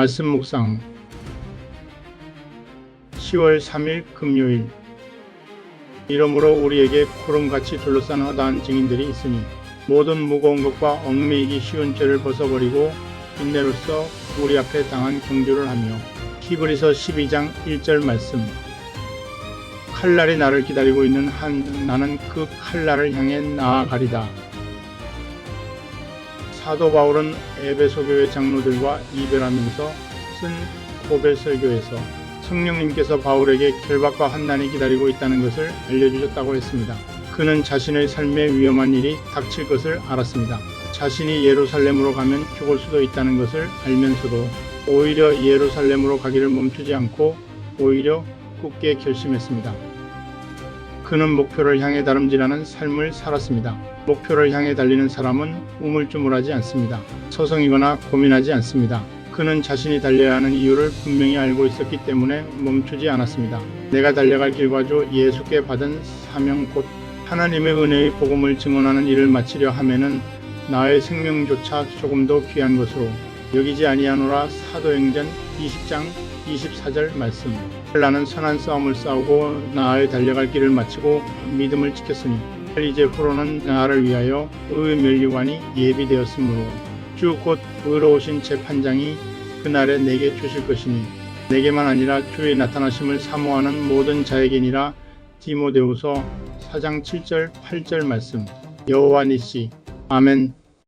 말씀 묵상. 10월 3일 금요일. 이러므로 우리에게 구름같이 둘러싼 허다한 증인들이 있으니 모든 무거운 것과 얽매이기 쉬운 죄를 벗어버리고 인내로서 우리 앞에 당한 경주를 하며 히브리서 12장 1절 말씀. 칼날이 나를 기다리고 있는 한 나는 그 칼날을 향해 나아가리다. 사도 바울은 에베소 교회 장로들과 이별하면서 쓴 고별 설교에서 성령님께서 바울에게 결박과 환난이 기다리고 있다는 것을 알려주셨다고 했습니다. 그는 자신의 삶에 위험한 일이 닥칠 것을 알았습니다. 자신이 예루살렘으로 가면 죽을 수도 있다는 것을 알면서도 오히려 예루살렘으로 가기를 멈추지 않고 오히려 굳게 결심했습니다. 그는 목표를 향해 다름질하는 삶을 살았습니다. 목표를 향해 달리는 사람은 우물쭈물하지 않습니다. 서성이거나 고민하지 않습니다. 그는 자신이 달려야 하는 이유를 분명히 알고 있었기 때문에 멈추지 않았습니다. 내가 달려갈 길과 주 예수께 받은 사명 곧 하나님의 은혜의 복음을 증언하는 일을 마치려 하면은 나의 생명조차 조금도 귀한 것으로 여기지 아니하노라. 사도행전 20장 24절 말씀. 나는 선한 싸움을 싸우고 나의 달려갈 길을 마치고 믿음을 지켰으니 이제 후로는 나를 위하여 의의 멸류관이 예비되었으므로 주 곧 의로우신 재판장이 그날에 내게 주실 것이니 내게만 아니라 주의 나타나심을 사모하는 모든 자에게니라. 디모데후서 4장 7절 8절 말씀. 여호와 니시. 아멘